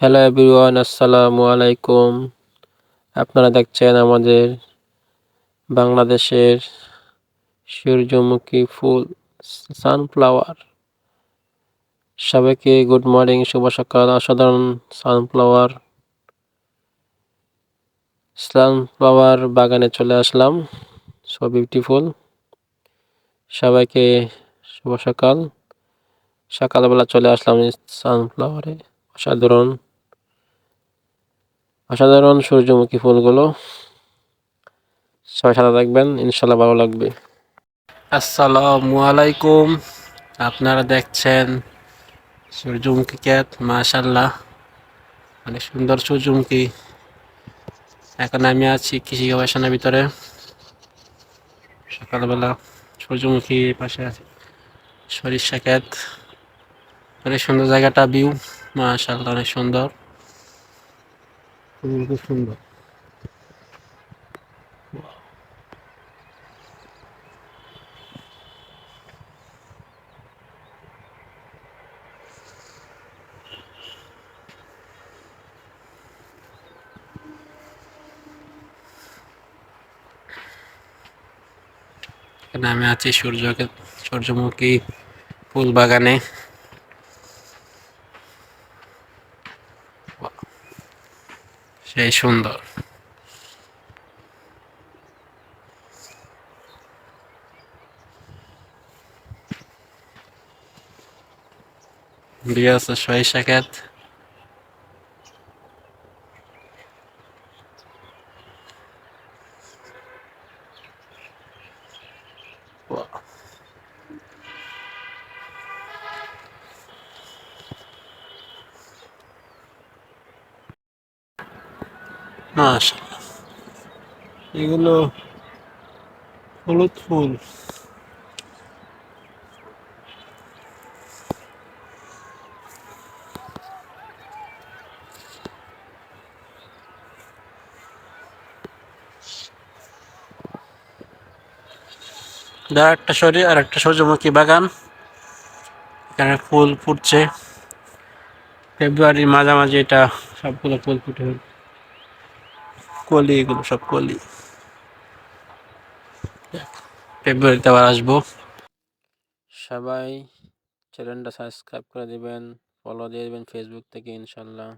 Hello everyone আসসালামু আলাইকুম আপনারা দেখছেন আমাদের বাংলাদেশের সূর্যমুখী ফুল সানফ্লাওয়ার সবাইকে গুড মর্নিং শুভ সকাল। অসাধারণ সানফ্লাওয়ার সানফ্লাওয়ার বাগানে চলে আসলাম। সো বিউটিফুল সবাইকে শুভ সকাল। সকালবেলা চলে আসলাম সানফ্লাওয়ারে অসাধারণ অসাধারণ সূর্যমুখী ফুলগুলো। সবাই সাথে থাকবেন, ইনশাল্লাহ ভালো লাগবে। আসসালামু আলাইকুম। আপনারা দেখছেন সূর্যমুখী ক্যাত মাশাল্লাহ অনেক সুন্দর সূর্যমুখী। এখন আমি আছি কৃষি গবেষণার ভিতরে। সকালবেলা সূর্যমুখী পাশে আছে সরিষা ক্ষেত অনেক সুন্দর জায়গাটা, ভিউ। মাশাল্লাহ অনেক সুন্দর। খুব সুন্দর। এখানে আমি আছি সূর্যকে সূর্যমুখী ফুল বাগানে সেই সুন্দর। দিয়ে আছে সরিষা ক্ষেত এগুলো হলুদ ফুল। একটা শরীর আর একটা সূর্যমুখী বাগান। এখানে ফুল ফুটছে। ফেব্রুয়ারির মাঝামাঝি এটা সবগুলো ফুল ফুটে কলি এগুলো সব কলি ফেব্রুয়ারিতে আবার আসব। সবাই চ্যানেলটা সাবস্ক্রাইব করে দেবেন ফলো দিয়ে দেবেন ফেসবুক থেকে, ইনশাল্লাহ।